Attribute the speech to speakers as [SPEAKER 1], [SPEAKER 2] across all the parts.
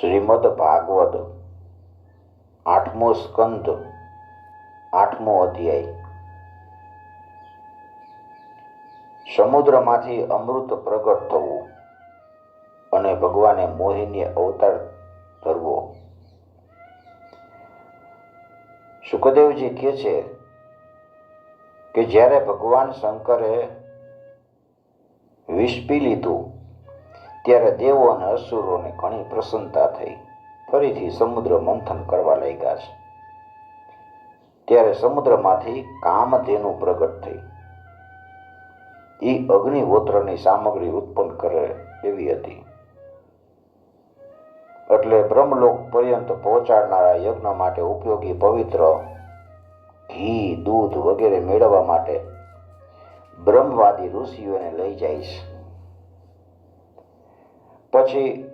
[SPEAKER 1] શ્રીમદ ભાગવત આઠમો સ્કંદ, આઠમો અધ્યાય. સમુદ્રમાંથી અમૃત પ્રગટ થવું અને ભગવાને મોહિની અવતાર ધરવો. સુખદેવજી કહે છે કે જ્યારે ભગવાન શંકરે વિષ પી લીધું ત્યારે દેવો અને અસુરોને ઘણી પ્રસન્નતા થઈ. ફરીથી સમુદ્ર મંથન કરવા લાગ્યા છે. ત્યારે સમુદ્રમાંથી કામધેનુ પ્રગટ થઈ એ અગ્નિહોત્રની સામગ્રી ઉત્પન્ન કરે એવી હતી. એટલે બ્રહ્મલોક પર્યંત પહોંચાડનારા યજ્ઞ માટે ઉપયોગી પવિત્ર ઘી, દૂધ વગેરે મેળવવા માટે બ્રહ્મવાદી ઋષિઓને લઈ જાય છે. પછી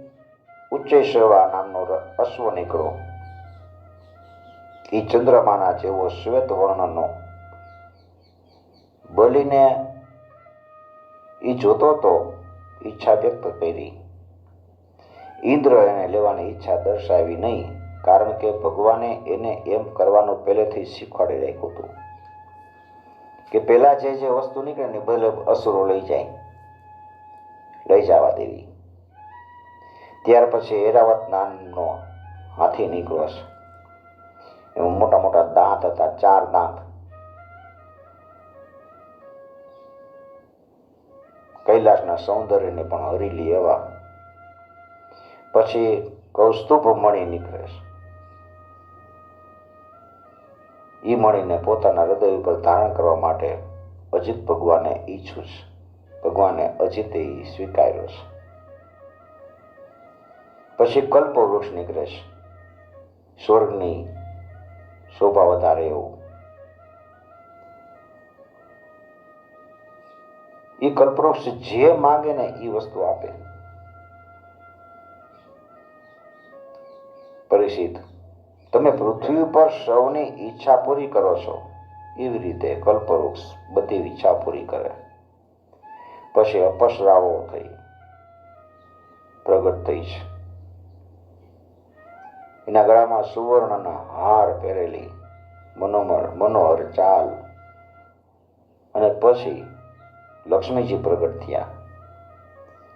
[SPEAKER 1] ઉચ્ચેશ્રવા નામનો અશ્વ નીકળો એ ચંદ્રમાના જેવો શ્વેત વર્ણનો. બલીને એ જોતો તો ઈચ્છા વ્યક્ત કરી. ઇન્દ્ર એને લેવાની ઈચ્છા દર્શાવી નહીં, કારણ કે ભગવાને એને એમ કરવાનું પહેલેથી શીખવાડી રાખ્યું હતું. કે પહેલાં જે જે વસ્તુ નીકળે ને ભલે અસુરો લઈ જાય. લઈ જવા દેવી. ત્યાર પછી એરાવત નામનો હાથી નીકળ્યો છે એમાં મોટા મોટા દાંત હતા, ચાર દાંત. કૈલાસના સૌંદર્યને પણ હરીલી એવા. પછી કૌસ્તુભ મણી નીકળે છે. એ મણીને પોતાના હૃદય ઉપર ધારણ કરવા માટે અજીત ભગવાને ઈચ્છું છે. ભગવાને અજીતે સ્વીકાર્યો છે. પછી કલ્પ વૃક્ષ નીકળે છે. સ્વર્ગની શોભા વધારે એવું. એ કલ્પવૃક્ષ જે માગે ને એ વસ્તુ આપે. પરિચિત તમે પૃથ્વી પર સૌની ઈચ્છા પૂરી કરો છો. એવી રીતે કલ્પવૃક્ષ બધી ઈચ્છા પૂરી કરે. પછી અપસરાઓ થઈ, પ્રગટ થઈ છે. એના ગળામાં સુવર્ણના હાર પહેરેલી, મનોમર, મનોહર ચાલ. અને પછી લક્ષ્મીજી પ્રગટ થયા.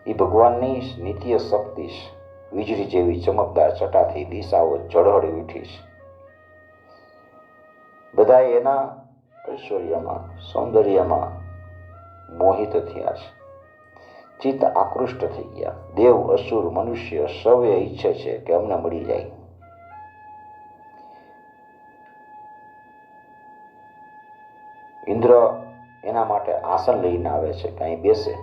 [SPEAKER 1] એ ભગવાનની નિત્ય શક્તિશ વીજળી જેવી ચમકદાર છટાથી દિશાઓ ઝળહળી ઉઠીશ બધા એના ઐશ્વર્યમાં, સૌંદર્યમાં મોહિત થયા છે ચિત્ત આકૃષ્ટ થઈ ગયા. દેવ અસુર મનુષ્ય સૌએ ઈચ્છે છે કે અમને મળી જાય. ઇન્દ્ર એના માટે આસન લઈને આવે છે કે બેસે.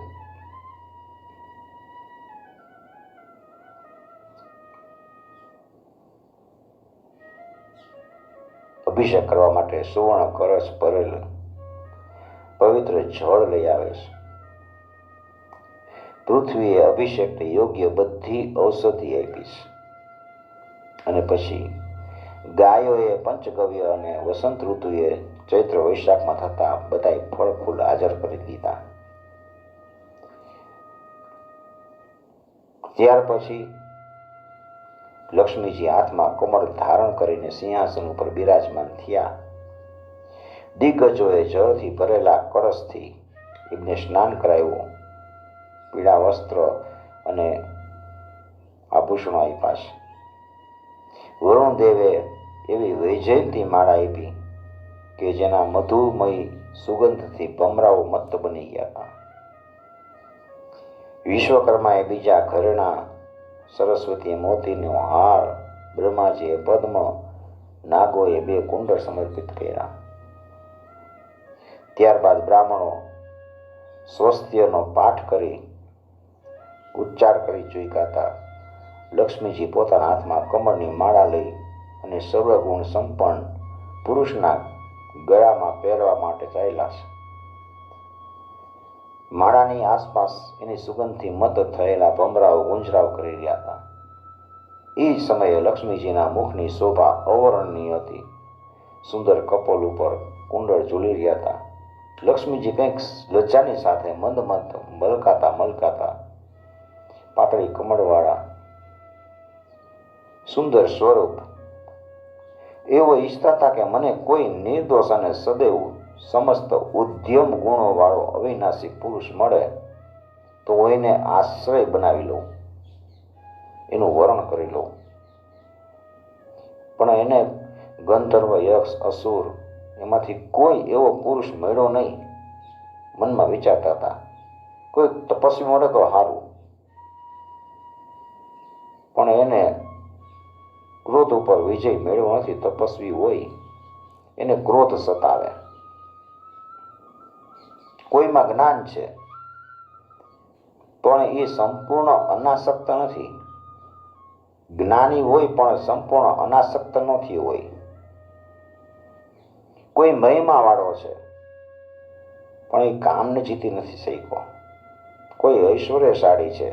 [SPEAKER 1] અભિષેક કરવા માટે સુવર્ણ કરસ ભરેલ પવિત્ર જળ લઈ આવે છે. પૃથ્વીએ અભિષેકને યોગ્ય બધી ઔષધિ આપી છે. અને પછી ગાયોએ પંચગવ્ય અને વસંત ઋતુએ ચૈત્ર વૈશાખમાં થતા બધાય ફળ ફૂલ હાજર કરી દીધા. ત્યાર પછી લક્ષ્મીજી હાથમાં કમળ ધારણ કરીને સિંહાસન ઉપર બિરાજમાન થયા. દિગ્ગજોએ જળથી ભરેલા કળશથી એમને સ્નાન કરાવ્યું. પીળા વસ્ત્ર અને આભૂષણો આપ્યા છે. વરુણદેવે એવી વૈજયંતી માળા આપી કે જેના મધુમય સુગંધથી ભમરાઓ મત્ત બની ગયા વિશ્વકર્માએ બીજા ઘરના સરસ્વતીએ મોતીનો હાર બ્રહ્માજીએ પદ્મ નાગોએ બે કુંડળ સમર્પિત કર્યા. ત્યારબાદ બ્રાહ્મણો સ્વસ્થ્યનો પાઠ કરી ઉચ્ચાર કરી ચૂકાતા લક્ષ્મીજી પોતાના હાથમાં કમળની માળા લઈ અને સર્વગુણ સંપન્ન પુરુષના ગળામાં પહેરવા માટે છે. માળાની આસપાસ એની સુગંધથી મત થયેલા ભમરાઓ ગુંજરાવ કરી રહ્યા હતા. એ સમયે લક્ષ્મીજીના મુખની શોભા અવર્ણનીય હતી. સુંદર કપોલ ઉપર કુંડળ ઝૂલી રહ્યા હતા. લક્ષ્મીજી કંઈક લજ્જાની સાથે મંદ મંદ મલકાતા મલકાતા પાતળી કમળવાળા સુંદર સ્વરૂપ એવો ઈચ્છતા હતા કે મને કોઈ નિર્દોષ અને સદૈવ સમસ્ત ઉદ્યમ ગુણો વાળો અવિનાશી પુરુષ મળે, તો એને આશ્રય બનાવી લઉં, એનું વરણ કરી લઉં. પણ એને ગંધર્વ, યક્ષ, અસુર એમાંથી કોઈ એવો પુરુષ મળ્યો નહીં, મનમાં વિચારતા હતા. કોઈ તપસ્વી મળે તો સારું પણ એને ક્રોધ ઉપર વિજય મેળવ્યો નથી તપસ્વી હોય, એને ક્રોધ સતાવે. કોઈમાં જ્ઞાન છે, પણ એ સંપૂર્ણ અનાસક્ત નથી. જ્ઞાની હોય પણ સંપૂર્ણ અનાસક્ત નથી હોય. કોઈ મહિમા વાળો છે, પણ એ કામને જીતી નથી શક્યો. કોઈ ઐશ્વર્યશાળી છે,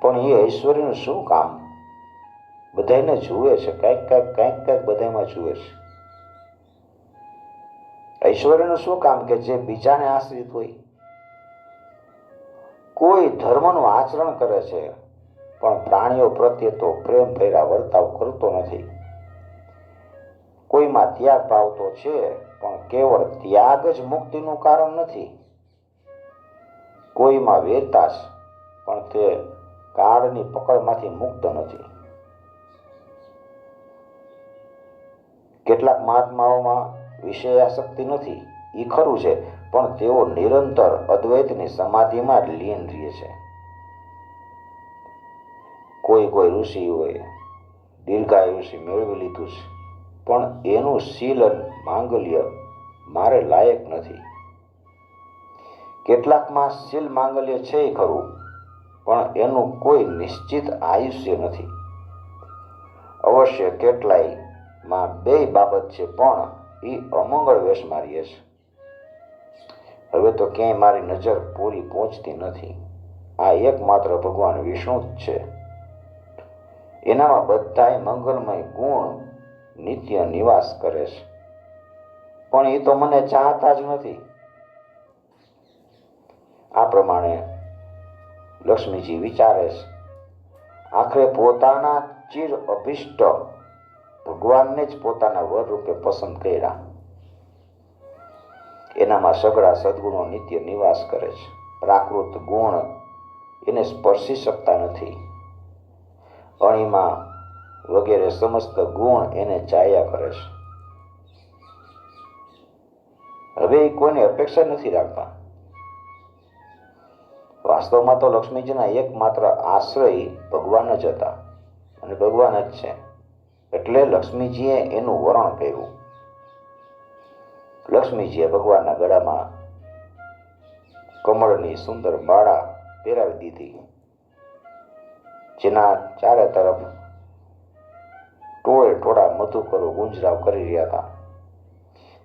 [SPEAKER 1] પણ એ ઐશ્વર્યનું શું કામ? બધાને જુએ છે, કંઈક, કાંઈક કાંઈક કાંઈક બધામાં જુએ છે. ઐશ્વર્યનું શું કામ કે જે બીજાને આશ્રિત હોય? કોઈ ધર્મનું આચરણ કરે છે, પણ પ્રાણીઓ પ્રત્યે તો પ્રેમ ભર્યા વર્તાવ કરતો નથી. કોઈમાં ત્યાગ ભાવ તો છે, પણ કેવળ ત્યાગ જ મુક્તિનું કારણ નથી. કોઈમાં વેરતા પણ તે કાળની પકડમાંથી મુક્ત નથી. કેટલાક મહાત્માઓમાં વિષયાશક્તિ નથી એ ખરું છે, પણ તેઓ નિરંતર અદ્વૈતની સમાધિમાં જ લીન રહે છે. કોઈ કોઈ ઋષિ હોય દીર્ઘાયુષી મેળવી લીધું છે, પણ એનું શીલ અને માંગલ્ય મારે લાયક નથી. કેટલાકમાં શીલ માંગલ્ય છે ખરું, પણ એનું કોઈ નિશ્ચિત આયુષ્ય નથી. અવશ્ય કેટલાય માં બે બાબત છે પણ એ અમંગળ વેશ મારીએ છે હવે તો ક્યાંય મારી નજર પૂરી પહોંચતી નથી. આ એકમાત્ર ભગવાન વિષ્ણુ જ છે. એનામાં બધાય મંગલમય ગુણ નિત્ય નિવાસ કરે છે. પણ એ તો મને ચાહતા જ નથી. આ પ્રમાણે લક્ષ્મીજી વિચારે છે. આખરે પોતાના ચીર અભિષ્ટ ભગવાનને જ પોતાના વર રૂપે પસંદ કર્યા. એનામાં સગળા સદગુણો નિત્ય નિવાસ કરે છે. પ્રાકૃત ગુણ એને સ્પર્શી શકતા નથી. અણીમાં વગેરે સમસ્ત ગુણ એને ચાયા કરે છે. હવે એ કોઈની અપેક્ષા નથી રાખતા. વાસ્તવમાં તો લક્ષ્મીજીના એકમાત્ર આશ્રય ભગવાન જ હતા. અને ભગવાન જ છે. એટલે લક્ષ્મીજીએ એનું વરણ કર્યું. લક્ષ્મીજીએ ભગવાનના ગળામાં કમળની સુંદર માળા પહેરાવી દીધી. જેના ચારે તરફ ટોળે ટોળા મધુકરો ગુંજરાવ કરી રહ્યા હતા.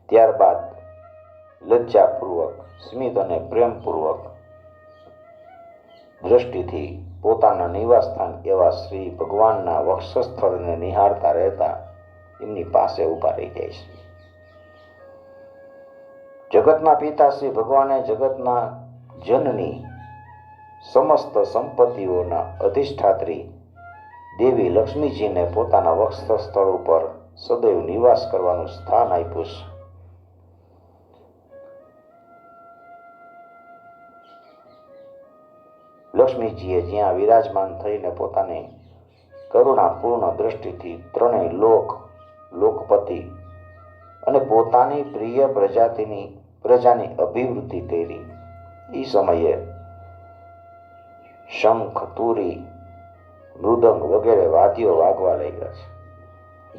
[SPEAKER 1] ત્યારબાદ લજ્જાપૂર્વક, સ્મિત અને પ્રેમપૂર્વક દ્રષ્ટિથી પોતાના નિવાસસ્થાન એવા શ્રી ભગવાનના વક્ષસ્થળને નિહાળતા રહેતા એમની પાસે ઊભા રહી જાય છે. જગતના પિતા શ્રી ભગવાને જગતના જનની સમસ્ત સંપત્તિઓના અધિષ્ઠાત્રી દેવી લક્ષ્મીજીને પોતાના વક્ષસ્થળ ઉપર સદૈવ નિવાસ કરવાનું સ્થાન આપ્યું છે. લક્ષ્મીજીએ જ્યાં વિરાજમાન થઈને પોતાની કરુણાપૂર્ણ દ્રષ્ટિથી ત્રણેય લોક, લોકપતિ અને પોતાની પ્રિય પ્રજાતિની, પ્રજાની અભિવૃદ્ધિ કરી. એ સમયે શંખ, તુરી, મૃદંગ વગેરે વાદ્યો વાગવા લાગ્યા છે.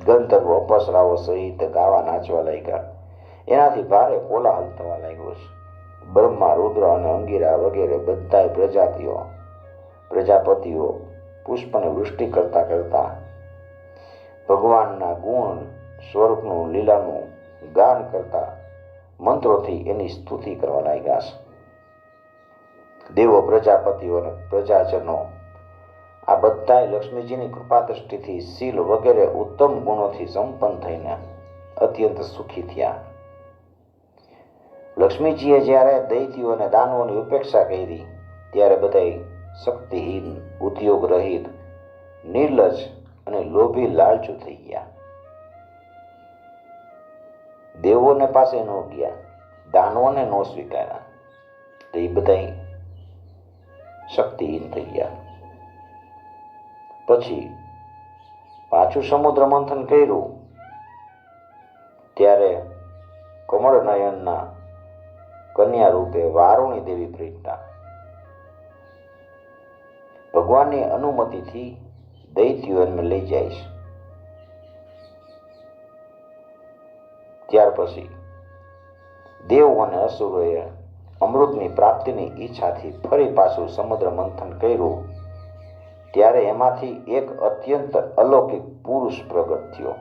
[SPEAKER 1] ગંધર્વ અપસરાઓ સહિત ગાવા નાચવા લાગ્યા. એનાથી ભારે કોલાહલ થવા લાગ્યો છે. બ્રહ્મા, રુદ્ર અને અંગીરા વગેરે બધાય પ્રજાતિઓ પ્રજાપતિઓ પુષ્પને વૃષ્ટિ કરતા કરતા ભગવાનના ગુણ, સ્વરૂપનું લીલાનું ગાન કરતા મંત્રોથી એની સ્તુતિ કરવા લાગ્યા છે. દેવો પ્રજાપતિઓ અને પ્રજાજનો, આ બધાય લક્ષ્મીજીની કૃપા દ્રષ્ટિથી શીલ વગેરે ઉત્તમ ગુણોથી સંપન્ન થઈને અત્યંત સુખી થયા. લક્ષ્મીજીએ જ્યારે દૈત્યો અને દાનવોની ઉપેક્ષા કરી, ત્યારે બધાય શક્તિહીન ઉદ્યોગ રહિત નિર્લજ અને લોભી લાલચુ થઈ ગયા. દેવોને પાસે ન ગયા, દાનવોને ન સ્વીકાર્યા. તો બધા શક્તિહીન થઈ ગયા. પછી પાછું સમુદ્ર મંથન કર્યું. ત્યારે કમળનયનના કન્યા રૂપે વારુણી દેવી પ્રગટા ભગવાનની અનુમતિથી દૈત્યો એમને લઈ છે. ત્યાર પછી દેવ અને અસુરોએ અમૃતની પ્રાપ્તિની ઈચ્છાથી ફરી પાછું સમુદ્ર મંથન કર્યું. ત્યારે એમાંથી એક અત્યંત અલૌકિક પુરુષ પ્રગટ થયો.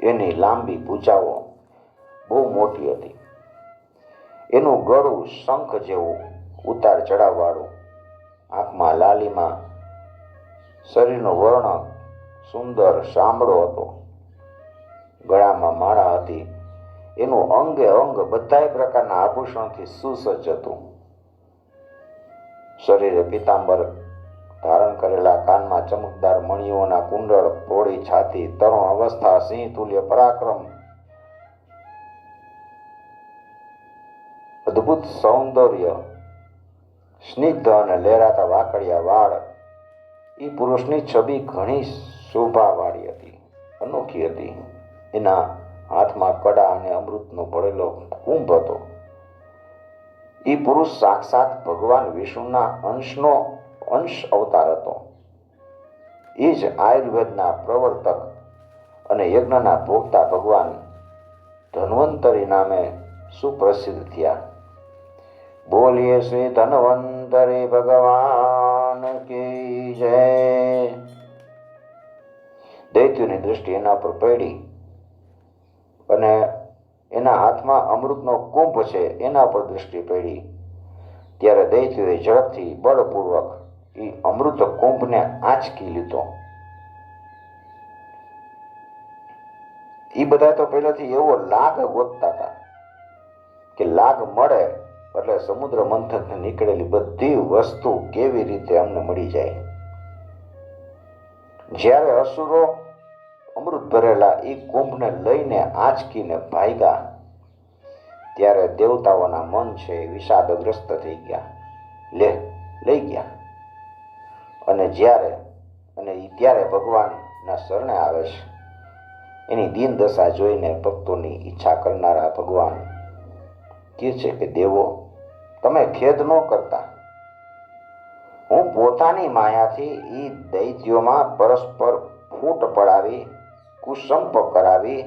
[SPEAKER 1] એની લાંબી ભૂજાઓ બહુ મોટી હતી. એનું ગળું શંખ જેવું ઉતાર ચડાવવાળું આંખમાં લાલીમાં શરીરનો વર્ણ સુંદર સાંભળો હતો. ગળામાં માળા હતી. એનું અંગે અંગ બધાય પ્રકારના આભૂષણથી સુસજ્જ હતું. શરીરે પિતાંબર ધારણ કરેલા કાનમાં ચમકદાર મણિઓના કુંડળ પોળી છાતી, તરુણ અવસ્થા, સિંહ, તુલ્ય, પરાક્રમ. અદ્ભુત સૌંદર્ય સ્નિગ્ધ અને લહેરાતા વાકડિયા વાળ. એ પુરુષની છબી ઘણી શોભાવાળી હતી, અનોખી હતી. એના હાથમાં કડા અને અમૃતનો ભરેલો કુંભ હતો. એ પુરુષ સાક્ષાત ભગવાન વિષ્ણુના અંશનો અંશ અવતાર હતો. એ જ આયુર્વેદના પ્રવર્તક અને યજ્ઞના ભોગતા ભગવાન ધન્વંતરી નામે સુપ્રસિદ્ધ થયા. બોલીએ શ્રી ધન્વંતરી ભગવાન કી જય. દૈત્યોની દૃષ્ટિ એના પર પડી અને એના હાથમાં અમૃતનો કુંભ છે એના પર દૃષ્ટિ પડી. ત્યારે દૈત્યોએ ઝડપથી બળપૂર્વક એ અમૃત કુંભને આંચકી લીધો. એ બધા તો પહેલાથી એવો લાગ ગોતતા હતા કે લાગ મળે એટલે સમુદ્ર મંથનથી નીકળેલી બધી વસ્તુ કેવી રીતે અમને મળી જાય? જ્યારે અસુરો અમૃત ભરેલા એ કુંભને લઈને આંચકીને ભાગ્યા, ત્યારે દેવતાઓના મન છે વિષાદગ્રસ્ત થઈ ગયા. લે, લઈ ગયા. અને જ્યારે, અને ત્યારે ભગવાનના શરણે આવે છે. એની દીન દશા જોઈને ભક્તોની ઈચ્છા કરનારા ભગવાન કહે છે કે, દેવો તમે ખેદ ન કરતા. હું પોતાની માયાથી એ દૈત્યોમાં પરસ્પર ફૂટ પડાવી, કુસંપ કરાવી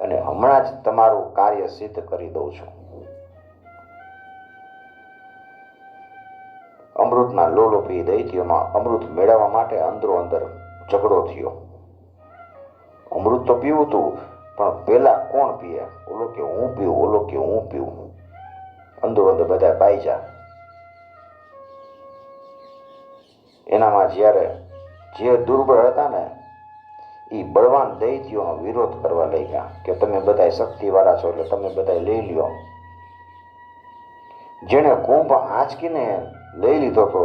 [SPEAKER 1] અને હમણાં જ તમારું કાર્ય સિદ્ધ કરી દઉં છું. અમૃતના લોલોપી દૈત્યોમાં અમૃત મેળવવા માટે અંદરો અંદર ઝઘડો થયો. અમૃત તો પીવું તું, પણ પેલા કોણ પીએ? ઓલો કે હું પીવું, ઓલો કે હું પીવું? અંદરો અંદર બધા પાઈજા એનામાં જ્યારે જે દુર્બળ હતા ને એ બળવાન દૈત્યોનો વિરોધ કરવા લાગ્યા કે તમે બધા શક્તિવાળા છો એટલે તમે બધા લઈ લ્યો. જેણે કુંભ આંચકીને લઈ લીધો હતો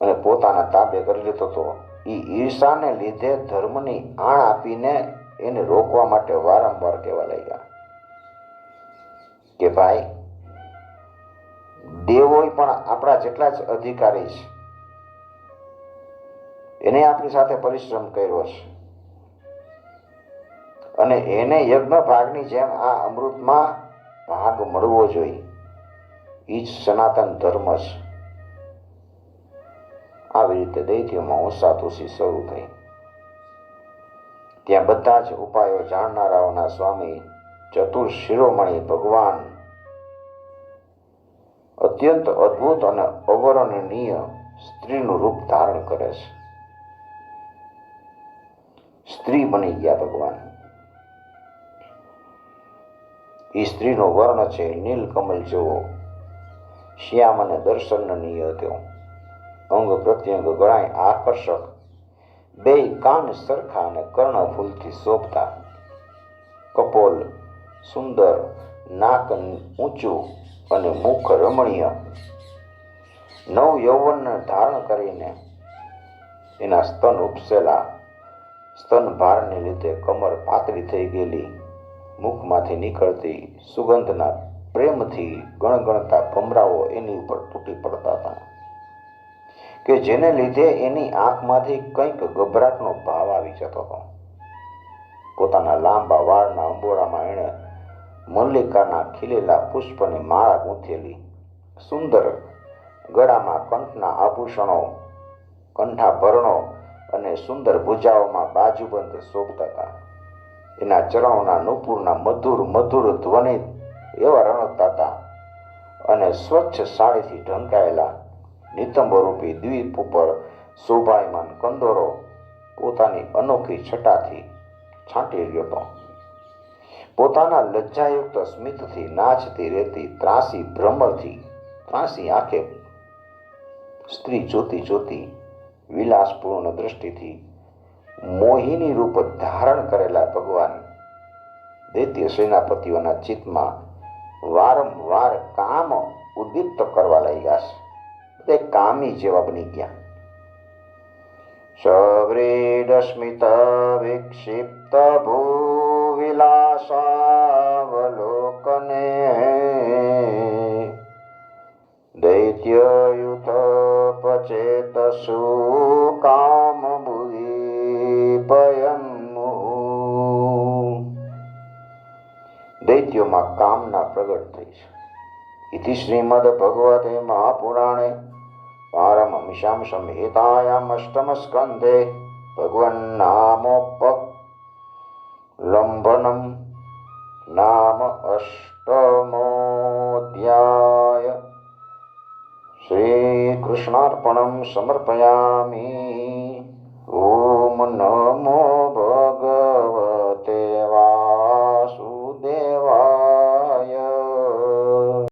[SPEAKER 1] અને પોતાના તાબે કરી લીધો હતો એ ઈર્ષાને લીધે ધર્મની આણ આપીને એને રોકવા માટે વારંવાર કહેવા લાગ્યા. કે ભાઈ, દેવોય પણ આપણા જેટલા જ અધિકારી છે. એને આપણી સાથે પરિશ્રમ કર્યો છે. અને એને યજ્ઞ ભાગની જેમ આ અમૃતમાં ભાગ મળવો જોઈએ. એ જ સનાતન ધર્મ છે. આવી રીતે દૈત્યોમાં હોંસાતુસી શરૂ થઈ. ત્યાં બધા જ ઉપાયો જાણનારાઓના સ્વામી ચતુર શિરોમણી ભગવાન. અત્યંત અદ્ભુત અને અવર્ણનીય સ્ત્રીનું રૂપ ધારણ કરે છે. સ્ત્રી બની ગયા ભગવાન. એ સ્ત્રીનો વર્ણ છે નીલકમલ જેવો. શ્યામ અને દર્શનનીય હતો અંગ પ્રત્યંગ ગણાય આકર્ષક. બે કાન સરખા અને કર્ણ ફૂલથી શોભતા. કપોલ સુંદર નાક ઊંચું અને મુખ રમણીય. નવ યૌવનને ધારણ કરીને એના સ્તન ઉપસેલા, સ્તન ભારને લીધે કમર પાતળી થઈ ગયેલી, મુખમાંથી નીકળતી સુગંધના પ્રેમથી ગણગણતા ભમરાઓ એની ઉપર તૂટી પડતા હતા કે જેને લીધે એની આંખમાંથી કંઈક ગભરાટનો ભાવ આવી જતો હતો. પોતાના લાંબા વાળના અંબોળામાં એણે મલ્લિકાના ખીલેલા પુષ્પની માળા ગૂંથેલી. સુંદર ગળામાં કંઠના આભૂષણો, કંઠાભરણો અને સુંદર ભુજાઓમાં બાજુબંધ શોભતા હતા. એના ચરણોના નુપુરના મધુર મધુર ધ્વનિ એવા રણકતા હતા અને સ્વચ્છ સાડીથી ઢંકાયેલા નિતંબરૂપી દ્વીપ ઉપર શોભાયમાન કંદોરો પોતાની અનોખી છટાથી છાંટી રહ્યો હતો. પોતાના લજ્જાયુક્ત સ્મિતથી નાચતી રહેતી ત્રાસી ભ્રમરથી, ત્રાસી આંખે સ્ત્રી જોતી જોતી વિલાસપૂર્ણ દ્રષ્ટિથી મોહિની રૂપ ધારણ કરેલા ભગવાન દૈત્ય સેનાપતિઓના ચિત્તમાં વારંવાર કામ ઉદ્દીપ્ત કરવા લાગ્યા છે. તે કામી જેવા બની ગયા. સવ્રીડસ્મિત વિક્ષિપ્ત ભૂવિલાસાવલોકને દૈત્યયુથ પચેતસુ કામ દૈત્યોમાં કામના પ્રગટ થઈ છે. ઇતિ શ્રીમદ ભગવતે મહાપુરાણે પારમમિષામ સંહિતાયામ અષ્ટમ સ્કંધે ભગવન लम्बनं नाम अष्टमोऽध्याय। श्रीकृष्णार्पणं समर्पयामि। ॐ नमो